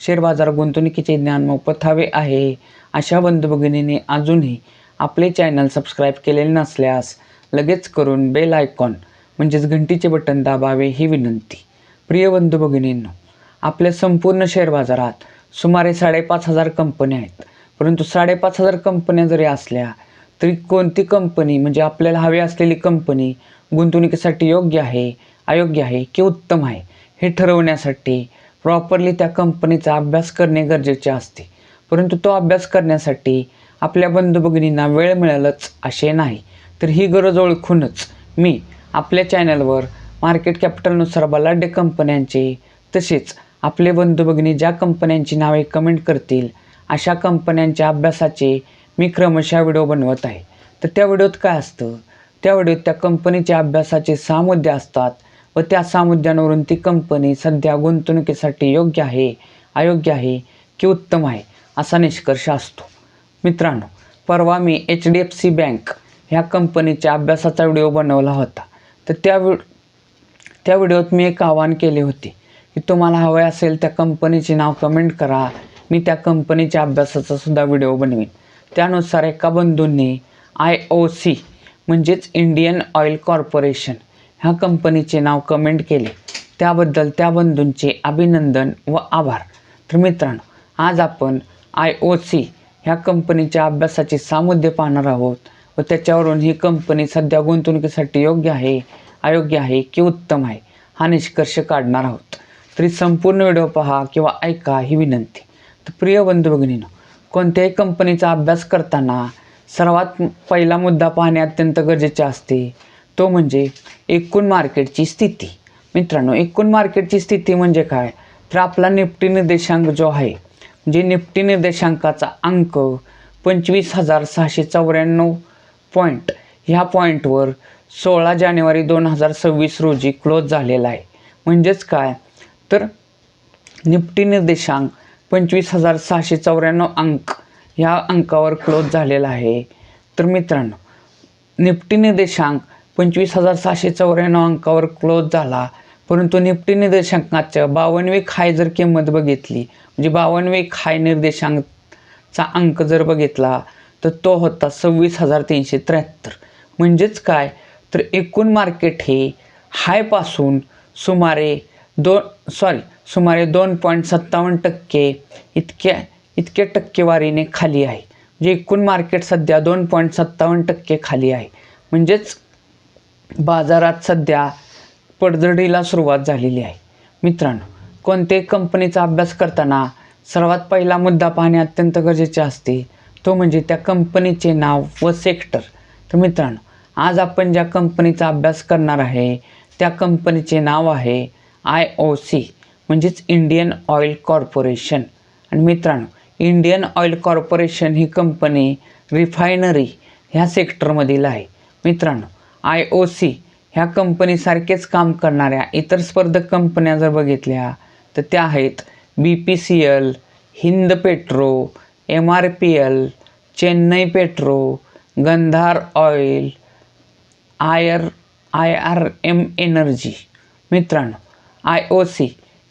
Share बाजार गुंतवणुकीचे ज्ञान मोफत हवे आहे. अशा बंधू भगिनींनी अजूनही आपले चॅनल सबस्क्राईब केलेले नसल्यास लगेच करून बेल आयकॉन म्हणजेच घंटीचे बटन दाबावे ही विनंती. प्रिय बंधू भगिनींनो आपल्या संपूर्ण शेअर बाजारात सुमारे साडेपाच हजार कंपन्या आहेत. परंतु साडेपाच हजार कंपन्या जरी असल्या तरी कोणती कंपनी म्हणजे आपल्याला हवी असलेली कंपनी गुंतवणुकीसाठी योग्य आहे अयोग्य आहे की उत्तम आहे हे ठरवण्यासाठी प्रॉपरली त्या कंपनीचा अभ्यास करणे गरजेचे असते. परंतु तो अभ्यास करण्यासाठी आपल्या बंधू भगिनींना वेळ मिळालंच असे नाही. तर ही गरज ओळखूनच मी आपल्या चॅनलवर मार्केट कॅपिटलनुसार बलाढ्य कंपन्यांचे तसेच आपले बंधू भगिनी ज्या कंपन्यांची नावे कमेंट करतील अशा कंपन्यांच्या अभ्यासाचे मी क्रमशः व्हिडिओ बनवत आहे. तर त्या व्हिडिओत काय असतं? त्या व्हिडिओत त्या कंपनीच्या अभ्यासाचे सहा मुद्दे असतात. व त्या सहा मुद्द्यांवरून ती कंपनी सध्या गुंतवणुकीसाठी योग्य आहे अयोग्य आहे की उत्तम आहे असा निष्कर्ष असतो. मित्रांनो परवा मी H D F C bank ह्या कंपनीच्या अभ्यासाचा व्हिडिओ बनवला होता. तर त्या व्हि त्या व्हिडिओत मी एक आवाहन केले होते की तुम्हाला हवे असेल त्या कंपनीचे नाव कमेंट करा मी त्या कंपनीच्या अभ्यासाचा सुद्धा व्हिडिओ बनवीन. त्यानुसार एका बंधूंनी आय ओ सी म्हणजेच इंडियन ऑइल कॉर्पोरेशन ह्या कंपनीचे नाव कमेंट केले. त्याबद्दल त्या बंधूंचे अभिनंदन व आभार. तर मित्रांनो आज आपण आय ओ सी ह्या कंपनीच्या अभ्यासाचे सामुद्य मुद्दे पाहणार आहोत व त्याच्यावरून ही कंपनी सध्या गुंतवणुकीसाठी योग्य आहे अयोग्य आहे की उत्तम आहे हा निष्कर्ष काढणार आहोत. तरी संपूर्ण व्हिडिओ पहा किंवा ऐका ही विनंती. तर प्रिय बंधू भगिनीनं कोणत्याही कंपनीचा अभ्यास करताना सर्वात पहिला मुद्दा पाहणे अत्यंत गरजेचे असते. तो म्हणजे एकूण मार्केटची स्थिती. मित्रांनो एकूण मार्केटची स्थिती म्हणजे काय? तर आपला निफ्टी निर्देशांक जो आहे म्हणजे निफ्टी निर्देशांकाचा अंक पंचवीस हजार सहाशे चौऱ्याण्णव पॉईंट ह्या पॉईंटवर सोळा जानेवारी दोन हजार सव्वीस रोजी क्लोज झालेला आहे. म्हणजेच काय? तर निफ्टी निर्देशांक पंचवीस हजार सहाशे चौऱ्याण्णव अंक ह्या अंकावर क्लोज झालेला आहे. तर मित्रांनो निफ्टी निर्देशांक पंचवीस हजार सहाशे चौऱ्याण्णव अंकावर क्लोज झाला. परंतु निफ्टी निर्देशांकाच्या बावनवेक हाय जर किंमत बघितली म्हणजे बावनवेक हाय निर्देशांकचा अंक जर बघितला तर तो होता सव्वीस हजार तीनशे त्र्याहत्तर. म्हणजेच काय? तर एकूण मार्केट हे हायपासून सुमारे दोन सॉरी सुमारे दोन पॉईंट सत्तावन्न टक्के इतक्या इतक्या टक्केवारीने खाली आहे. म्हणजे एकूण मार्केट सध्या दोन पॉईंट सत्तावन्न टक्के खाली आहे. म्हणजेच बाजारात सध्या पडझडीला सुरुवात झालेली आहे. मित्रांनो कोणत्याही कंपनीचा अभ्यास करताना सर्वात पहिला मुद्दा पाहणे अत्यंत गरजेचे असते. तो म्हणजे त्या कंपनीचे नाव व सेक्टर तर मित्रांनो आज आपण ज्या कंपनीचा अभ्यास करणार आहे त्या कंपनीचे नाव आहे आय ओ सी म्हणजेच इंडियन ऑइल कॉर्पोरेशन आणि मित्रांनो इंडियन ऑइल कॉर्पोरेशन ही कंपनी रिफायनरी ह्या सेक्टरमधील आहे. मित्रांनो आय ओ सी ह्या कंपनीसारखेच काम करणाऱ्या इतर स्पर्धक कंपन्या जर बघितल्या तर त्या आहेत B P C L Hind petro M R P L Chennai petro Gandhar oil Iyer I R M energy. मित्रांनो आय ओ सी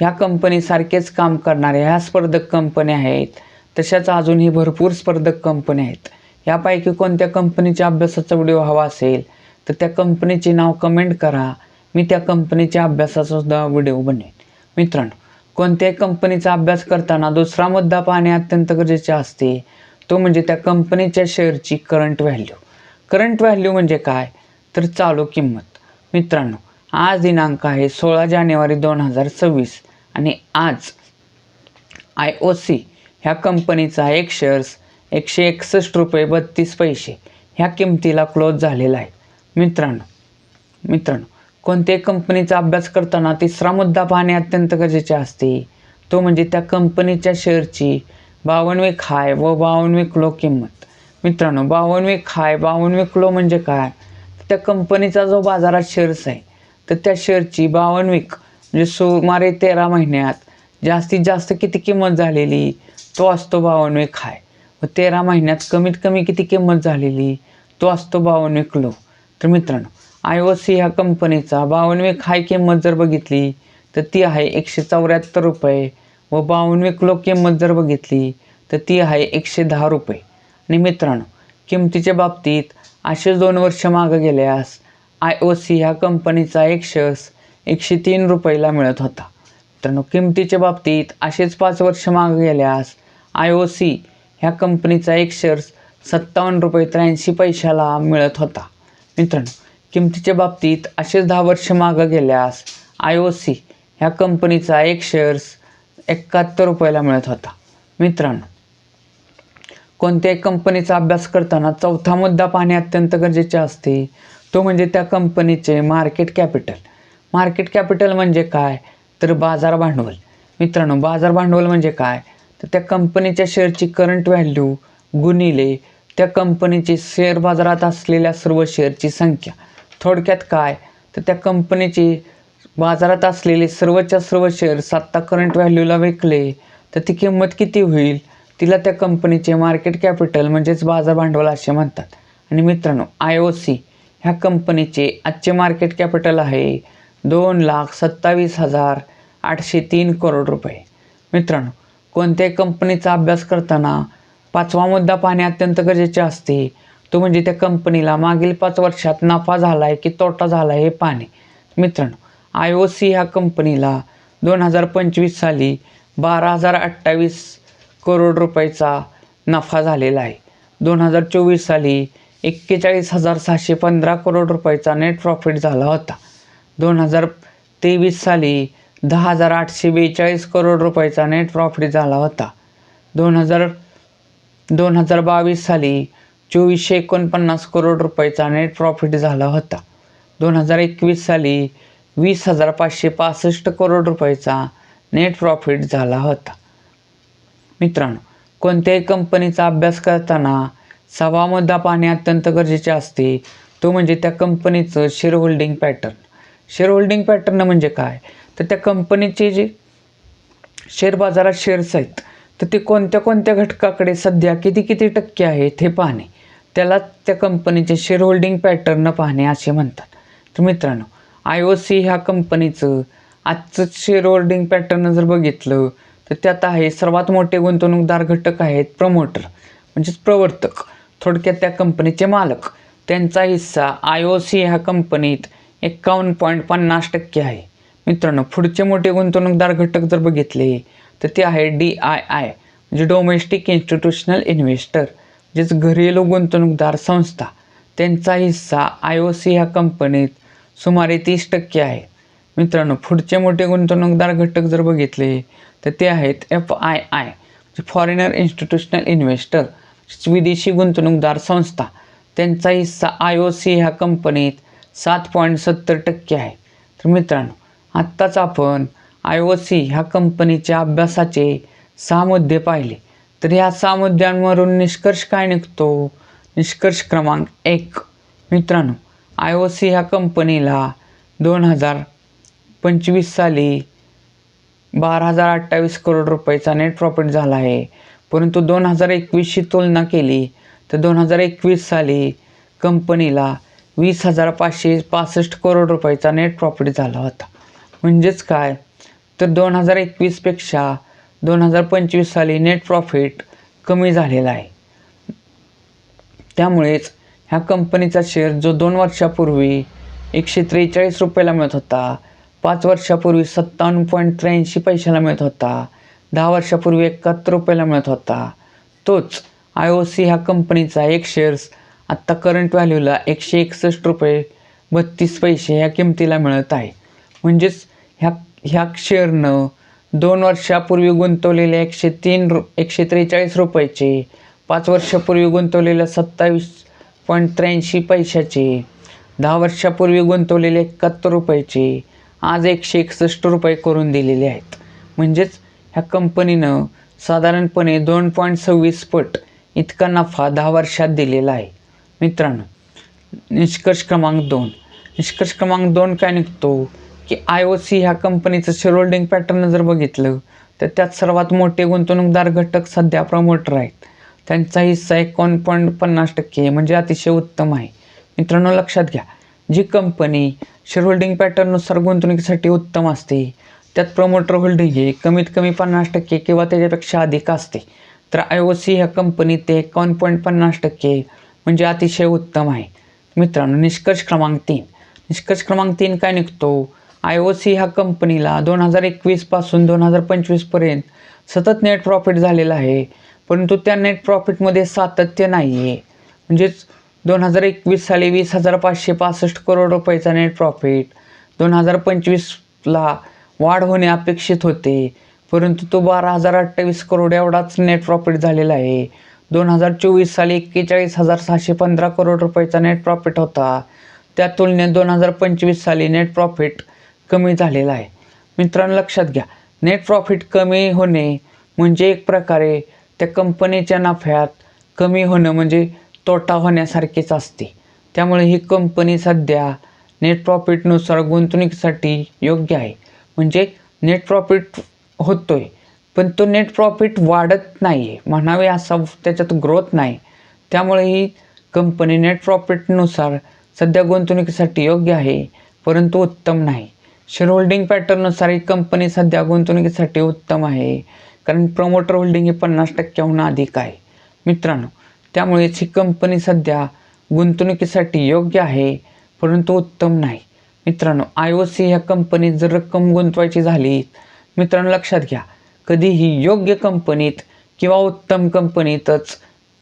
ह्या कंपनीसारखेच काम करणाऱ्या ह्या स्पर्धक कंपन्या आहेत तशाच अजूनही भरपूर स्पर्धक कंपन्या आहेत. यापैकी कोणत्या कंपनीच्या अभ्यासाचा व्हिडिओ हवा असेल तर त्या कंपनीचे नाव कमेंट करा. मी त्या कंपनीच्या अभ्यासाचासुद्धा व्हिडिओ बनवेन. मित्रांनो कोणत्याही कंपनीचा अभ्यास करताना दुसरा मुद्दा पाहणे अत्यंत गरजेचे असते. तो म्हणजे त्या कंपनीच्या शेअरची करंट व्हॅल्यू करंट व्हॅल्यू म्हणजे काय? तर चालू किंमत. मित्रांनो आज दिनांक आहे सोळा जानेवारी दोन हजार सव्वीस आणि आज आय ओ सी ह्या कंपनीचा एक शेअर्स एकशे एकसष्ट रुपये बत्तीस पैसे ह्या किमतीला क्लोज झालेला आहे. मित्रांनो मित्रांनो कोणत्याही कंपनीचा अभ्यास करताना तिसरा मुद्दा पाहणे अत्यंत गरजेचे असते. तो म्हणजे त्या कंपनीच्या शेअरची बावनवे खाय व बावनवे क्लो किंमत. मित्रांनो बावनवे खाय बावनवे किलो म्हणजे काय? त्या कंपनीचा जो बाजारात शेअर्स आहे तर त्या शेअरची बावनवीक म्हणजे सुमारे तेरा महिन्यात जास्तीत जास्त किती किंमत झालेली? तो असतो बावनवे खाय. व तेरा महिन्यात कमीत कमी किती किंमत झालेली? तो असतो बावनवे किलो. तर मित्रांनो आय ओ सी ह्या कंपनीचा बावनवे हाय किंमत जर बघितली तर ती आहे एकशे चौऱ्याहत्तर रुपये. व बावनवेक लो किंमत जर बघितली तर ती आहे एकशे दहा रुपये. आणि मित्रांनो किमतीच्या बाबतीत असे दोन वर्ष मागं गेल्यास आय ओ सी ह्या कंपनीचा एक शेअर्स एकशे तीन रुपयाला मिळत होता. मित्रांनो किमतीच्या बाबतीत असेच पाच वर्ष मागं गेल्यास आय ओ सी ह्या कंपनीचा एक शेअर्स सत्तावन्न रुपये त्र्याऐंशी पैशाला मिळत होता. मित्रांनो किमतीच्या बाबतीत असेच दहा वर्ष मागं गेल्यास आय ओ सी ह्या कंपनीचा एक शेअर्स एकाहत्तर रुपयाला मिळत होता. मित्रांनो कोणत्याही कंपनीचा अभ्यास करताना चौथा मुद्दा पाहणे अत्यंत गरजेचे असते. तो म्हणजे त्या कंपनीचे मार्केट कॅपिटल मार्केट कॅपिटल म्हणजे काय? तर बाजार भांडवल. मित्रांनो बाजार भांडवल म्हणजे काय? तर त्या कंपनीच्या शेअरची करंट व्हॅल्यू गुणिले त्या कंपनीची शेअर बाजारात असलेल्या सर्व शेअरची संख्या. थोडक्यात काय? तर त्या कंपनीची बाजारात असलेले सर्वच्या सर्व शेअर्स आत्ता करंट व्हॅल्यूला विकले तर ती किंमत किती होईल? तिला त्या कंपनीचे मार्केट कॅपिटल म्हणजेच बाजार भांडवल असे म्हणतात. आणि मित्रांनो आय ओ सी ह्या कंपनीचे आजचे मार्केट कॅपिटल आहे दोन लाख सत्तावीस हजार आठशे तीन करोड रुपये. मित्रांनो कोणत्याही कंपनीचा अभ्यास करताना पाचवा मुद्दा पाहणे अत्यंत गरजेचे असते. तो म्हणजे त्या कंपनीला मागील पाच वर्षात नफा झाला आहे की तोटा झाला आहे हे पाहणे. मित्रांनो आय ओ सी ह्या कंपनीला दोन हजार पंचवीस साली बारा हजार अठ्ठावीस करोड रुपयाचा नफा झालेला आहे. दोन हजार चोवीस साली एक्केचाळीस हजार सहाशे पंधरा करोड रुपयाचा नेट प्रॉफिट झाला होता. दोन हजार तेवीस साली दहा हजार आठशे बेचाळीस करोड रुपयाचा नेट प्रॉफिट झाला होता. दोन हजार दोन हजार बावीस साली चोवीसशे एकोणपन्नास करोड रुपयाचा नेट प्रॉफिट झाला होता. दोन हजार एकवीस साली वीस हजार पाचशे पासष्ट करोड रुपयाचा नेट प्रॉफिट झाला होता. मित्रांनो कोणत्याही कंपनीचा अभ्यास करताना सवा मुद्दा पाहणे अत्यंत गरजेचे असते. तो म्हणजे त्या कंपनीचं share holding pattern share holding pattern म्हणजे काय? तर त्या कंपनीचे जे शेअर बाजारात शेअर्स आहेत तर ते कोणत्या कोणत्या घटकाकडे सध्या किती किती टक्के आहेत हे पाहणे. त्याला त्या कंपनीचे शेअर होल्डिंग पॅटर्न पाहणे असे म्हणतात. तर मित्रांनो आय ओ सी ह्या कंपनीचं आजचं शेअर होल्डिंग पॅटर्न जर बघितलं तर त्यात आहे सर्वात मोठे गुंतवणूकदार घटक आहेत प्रमोटर म्हणजेच प्रवर्तक. थोडक्यात त्या कंपनीचे मालक. त्यांचा हिस्सा आय ओ सी ह्या कंपनीत एक्कावन्न पॉईंट पन्नास टक्के आहे. मित्रांनो पुढचे मोठे गुंतवणूकदार घटक जर बघितले तर ते आहे डी आय आय म्हणजे डोमेस्टिक इन्स्टिट्यूशनल इन्व्हेस्टर म्हणजेच घरेलू गुंतवणूकदार संस्था. त्यांचा हिस्सा आय ओ सी ह्या कंपनीत सुमारे तीस टक्के आहे. मित्रांनो पुढचे मोठे गुंतवणूकदार घटक जर बघितले तर ते आहेत एफ आय आय म्हणजे फॉरेनर इन्स्टिट्यूशनल इन्व्हेस्टर विदेशी गुंतवणूकदार संस्था. त्यांचा हिस्सा आय ओ सी ह्या कंपनीत सात पॉईंट सत्तर टक्के आहे. तर मित्रांनो आत्ताच आपण आय ओ सी ह्या कंपनीच्या अभ्यासाचे सहा मुद्दे पाहिले. तर ह्या सहा मुद्द्यांवरून निष्कर्ष काय निघतो? निष्कर्ष क्रमांक एक. मित्रांनो आय ओ सी ह्या कंपनीला दोन हजार पंचवीस साली बारा हजार अठ्ठावीस करोड रुपयाचा नेट प्रॉफिट झाला आहे. परंतु दोन हजार एकवीसशी तुलना केली तर दोन हजार एकवीस साली कंपनीला वीस हजार पाचशे पासष्ट करोड रुपयाचा नेट प्रॉफिट झाला होता. म्हणजेच काय? तर दोन हजार एकवीसपेक्षा दोन हजार पंचवीस साली नेट प्रॉफिट कमी झालेला आहे. त्यामुळेच ह्या कंपनीचा शेअर जो दोन वर्षापूर्वी एकशे त्रेचाळीस रुपयाला मिळत होता पाच वर्षापूर्वी सत्तावन्न पॉईंट त्र्याऐंशी पैशाला मिळत होता दहा वर्षापूर्वी एकाहत्तर रुपयाला मिळत होता. तोच आय ओ सी ह्या कंपनीचा एक शेअर्स आत्ता करंट व्हॅल्यूला एकशे एकसष्ट रुपये बत्तीस पैसे ह्या किमतीला मिळत आहे. म्हणजेच ह्या ह्या शेअरनं दोन वर्षापूर्वी गुंतवलेल्या एकशे तीन रु एकशे त्रेचाळीस रुपयाचे पाच वर्षापूर्वी गुंतवलेल्या सत्तावीस पॉईंट त्र्याऐंशी पैशाचे दहा वर्षापूर्वी गुंतवलेले एकाहत्तर रुपयाचे आज एकशे एकसष्ट रुपये करून दिलेले आहेत. म्हणजेच ह्या कंपनीनं साधारणपणे दोन पॉईंट सव्वीस पट इतका नफा दहा वर्षात दिलेला आहे. मित्रांनो निष्कर्ष क्रमांक दोन. निष्कर्ष क्रमांक दोन काय निघतो? की आय ओ सी ह्या कंपनीचं शेअर होल्डिंग पॅटर्न जर बघितलं तर त्यात सर्वात मोठे गुंतवणूकदार घटक सध्या प्रमोटर आहेत. त्यांचा हिस्सा एकोण पॉईंट पन्नास टक्के म्हणजे अतिशय उत्तम आहे. मित्रांनो लक्षात घ्या जी कंपनी शेअर होल्डिंग पॅटर्ननुसार गुंतवणुकीसाठी उत्तम असते त्यात प्रमोटर होल्डिंग हे कमीत कमी पन्नास टक्के किंवा त्याच्यापेक्षा अधिक असते. तर आय ओ सी ह्या कंपनीत ते एकावन्न पॉईंट पन्नास टक्के म्हणजे अतिशय उत्तम आहे. मित्रांनो निष्कर्ष क्रमांक तीन. निष्कर्ष क्रमांक तीन काय निघतो? आय ओ सी ह्या कंपनीला दोन हजार एकवीसपासून दोन हजार पंचवीसपर्यंत सतत नेट प्रॉफिट झालेला आहे. परंतु त्या नेट प्रॉफिटमध्ये सातत्य नाही आहे म्हणजेच दोन हजार एकवीस साली वीस हजार पाचशे पासष्ट करोड रुपयाचा नेट प्रॉफिट दोन हजार पंचवीसला वाढ होणे अपेक्षित होते. परंतु तो बारा हजार अठ्ठावीस करोड एवढाच नेट प्रॉफिट झालेला आहे. दोन हजार चोवीस साली एक्केचाळीस हजार सहाशे पंधरा करोड रुपयाचा नेट प्रॉफिट होता. त्या तुलनेत दोन हजार पंचवीस साली नेट प्रॉफिट कमी झालेला आहे. मित्रांनो लक्षात घ्या. नेट प्रॉफिट कमी होणे म्हणजे एक प्रकारे त्या कंपनीच्या नफ्यात कमी होणं म्हणजे तोटा होण्यासारखेच असते. त्यामुळे ही कंपनी सध्या नेट प्रॉफिटनुसार गुंतवणुकीसाठी योग्य आहे. म्हणजे नेट प्रॉफिट होतोय पण तो नेट प्रॉफिट वाढत नाही आहे म्हणावे असा त्याच्यात ग्रोथ नाही. त्यामुळे ही कंपनी नेट प्रॉफिटनुसार सध्या गुंतवणुकीसाठी योग्य आहे परंतु उत्तम नाही. शेअर होल्डिंग पॅटर्ननुसार ही कंपनी सध्या गुंतवणुकीसाठी उत्तम आहे. कारण प्रमोटर होल्डिंग हे पन्नास टक्क्याहून अधिक आहे. मित्रांनो त्यामुळेच ही कंपनी सध्या गुंतवणुकीसाठी योग्य आहे परंतु उत्तम नाही. मित्रांनो आय ओ सी ह्या कंपनीत जर रक्कम गुंतवायची झाली मित्रांनो लक्षात घ्या कधीही योग्य कंपनीत किंवा उत्तम कंपनीतच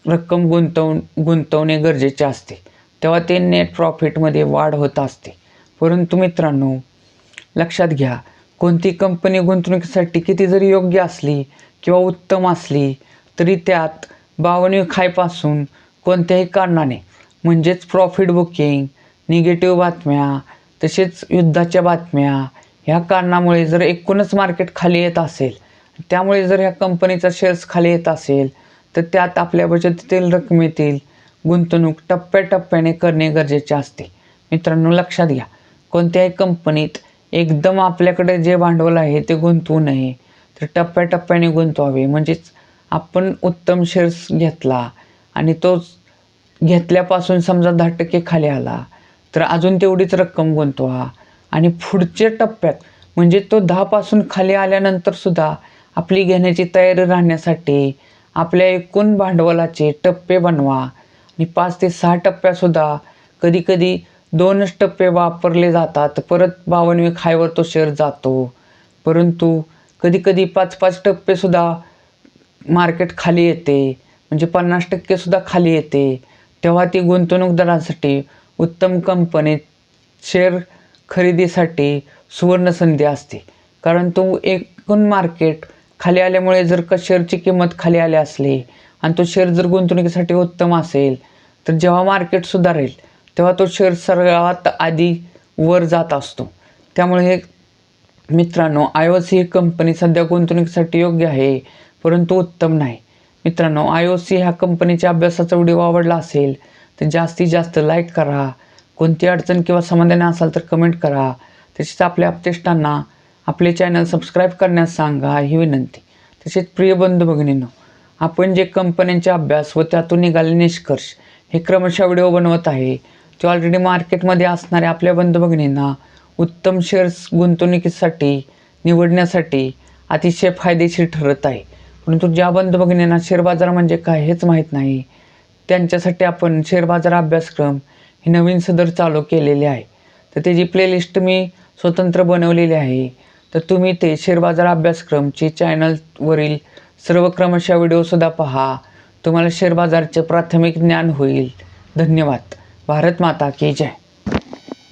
रक्कम गुंतवून गुंतवणे गरजेचे असते. तेव्हा ते नेट प्रॉफिटमध्ये वाढ होत असते. परंतु मित्रांनो लक्षात घ्या कोणती कंपनी गुंतवणुकीसाठी किती जरी योग्य असली किंवा उत्तम असली तरी त्यात बावणी खायपासून कोणत्याही कारणाने म्हणजेच प्रॉफिट बुकिंग निगेटिव्ह बातम्या तसेच युद्धाच्या बातम्या ह्या कारणामुळे जर एकूणच मार्केट खाली येत असेल त्यामुळे जर ह्या कंपनीचा शेअर्स खाली येत असेल तर त्यात आपल्या बचतीतील रकमेतील गुंतवणूक टप्प्याटप्प्याने करणे गरजेचे असते. मित्रांनो लक्षात घ्या कोणत्याही कंपनीत एकदम आपल्याकडे जे भांडवल आहे ते गुंतवू नये. तर टप्प्याटप्प्याने गुंतवावे. म्हणजेच आपण उत्तम शेअर्स घेतला आणि तोच घेतल्यापासून समजा दहा टक्के खाली आला तर अजून तेवढीच रक्कम गुंतवा. आणि पुढच्या टप्प्यात म्हणजे तो दहापासून खाली आल्यानंतरसुद्धा आपली घेण्याची तयारी राहण्यासाठी आपल्या एकूण भांडवलाचे टप्पे बनवा. आणि पाच ते सहा टप्प्यासुद्धा कधीकधी दोनच टप्पे वापरले जातात. परत बावनवे खायवर तो शेअर जातो. परंतु कधीकधी पाच पाच टप्पेसुद्धा मार्केट खाली येते. म्हणजे पन्नास टक्केसुद्धा खाली येते. तेव्हा ती गुंतवणूकदारांसाठी उत्तम कंपनीत शेअर खरेदीसाठी सुवर्णसंधी असते. कारण तो एकूण मार्केट खाली आल्यामुळे जर का शेअरची किंमत खाली आली असली आणि तो शेअर जर गुंतवणुकीसाठी उत्तम असेल तर जेव्हा मार्केट सुधारेल तेव्हा तो शेअर सर्वात आधी वर जात असतो. त्यामुळे हे मित्रांनो आय ओ सी ही कंपनी सध्या गुंतवणुकीसाठी योग्य आहे परंतु उत्तम नाही. मित्रांनो आय ओ सी ह्या कंपनीच्या अभ्यासाचा व्हिडिओ आवडला असेल तर जास्तीत जास्त लाईक करा. कोणती अडचण किंवा समाधान असाल तर कमेंट करा. तसेच आपल्या अपतेष्टांना आपले चॅनल सबस्क्राईब करण्यास सांगा ही विनंती. तसेच प्रिय बंधू भगिनींनो आपण जे कंपन्यांचे अभ्यास व त्यातून निघाले निष्कर्ष हे क्रमशः व्हिडिओ बनवत आहे. ते ऑलरेडी मार्केटमध्ये असणाऱ्या आपल्या बंधू भगिनींना उत्तम शेअर्स गुंतवणुकीसाठी निवडण्यासाठी अतिशय फायदेशीर ठरत आहे. परंतु ज्या बंधू भगिनींना शेअर बाजार म्हणजे काय हेच माहीत नाही त्यांच्यासाठी आपण शेअर बाजार अभ्यासक्रम हे नवीन सदर चालू केलेले आहे. तर त्याची प्लेलिस्ट मी स्वतंत्र बनवलेली आहे तर तुम्ही ते शेअर बाजार अभ्यासक्रमची चॅनलवरील सर्व क्रमशः व्हिडिओसुद्धा पहा. तुम्हाला शेअर बाजारचे प्राथमिक ज्ञान होईल. धन्यवाद. भारत माता की जय